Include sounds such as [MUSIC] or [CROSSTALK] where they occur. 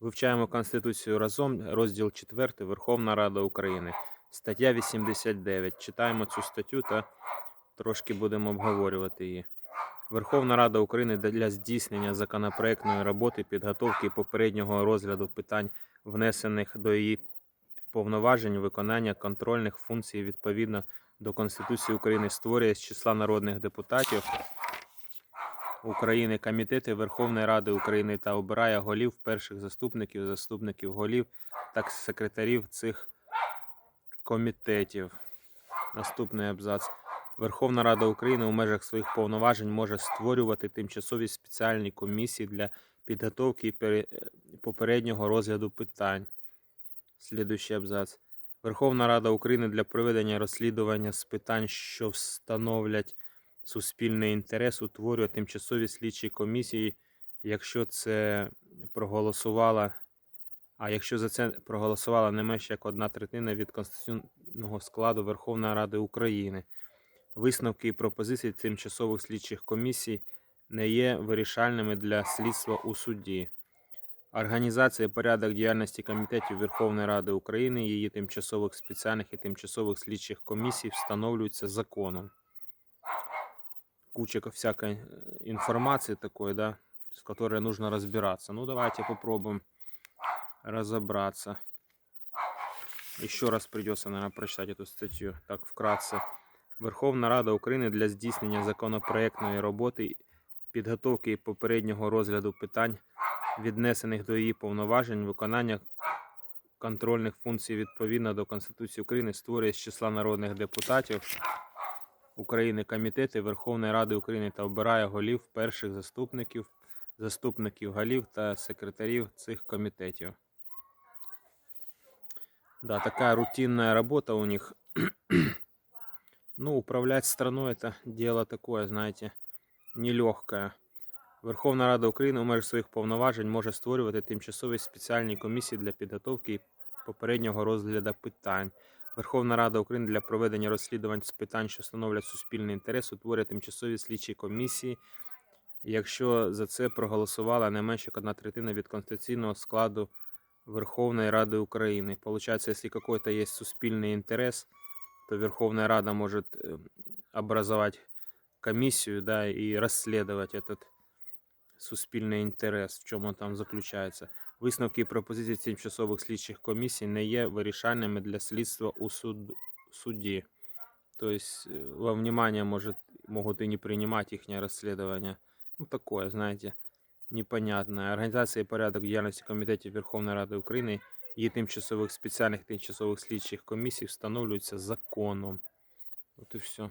Вивчаємо Конституцію разом, розділ 4, Верховна Рада України. Стаття 89. Читаємо цю статтю та трошки будемо обговорювати її. Верховна Рада України для здійснення законопроектної роботи, підготовки попереднього розгляду питань, внесених до її повноважень, виконання контрольних функцій відповідно до Конституції України створює з числа народних депутатів України комітети Верховної Ради України та обирає голів, перших заступників, заступників голів та секретарів цих комітетів. Наступний абзац. Верховна Рада України у межах своїх повноважень може створювати тимчасові спеціальні комісії для підготовки і попереднього розгляду питань. Слідуючий абзац. Верховна Рада України для проведення розслідування з питань, що встановлять суспільний інтерес, утворює тимчасові слідчі комісії, якщо це проголосувала. А якщо за це проголосувала не менше як одна третина від конституційного складу Верховної Ради України. Висновки і пропозиції тимчасових слідчих комісій не є вирішальними для слідства у суді. Організація порядок діяльності комітетів Верховної Ради України, її тимчасових спеціальних і тимчасових слідчих комісій встановлюються законом. Куча всякой э, информации такой, да, с которой нужно разбираться. Ну, давайте попробуем разобраться. Еще раз придется, наверное, прочитать эту статью. Так, вкратце. Верховна Рада України для здійснення законопроектної роботи, підготовки і попереднього розгляду питань, віднесених до її повноважень, виконання контрольних функцій відповідно до Конституції України створює з числа народних депутатів України комітети Верховної Ради України та обирає голів, перших заступників, заступників голів та секретарів цих комітетів. Да, такая рутинная работа у них. [CLEARS THROAT] ну, управлять страной это дело такое, знаете, нелегкое. Верховна Рада України у межах своїх повноважень може створювати тимчасові спеціальні комісії для підготовки і попереднього розгляду питань. Верховна Рада України для проведення розслідувань з питань, що становлять суспільний інтерес, утворює тимчасові слідчі комісії, якщо за це проголосувала не менше як одна третина від конституційного складу Верховної Ради України. Получается, если какой-то есть суспільний интерес, то Верховная Рада может э, образовать комиссию, да, и расследовать этот суспільний інтерес, в чому там заключається. Висновки і пропозиції тимчасових слідчих комісій не є вирішальними для слідства у суд, суді. Тобто, э, во внимание может, могут и не принимать их расследование. Ну, такое, знаете, непонятное. Організація і порядок діяльності комітетів Верховної Ради України і тимчасових спеціальних тимчасових слідчих комісій встановлюються законом. От і все.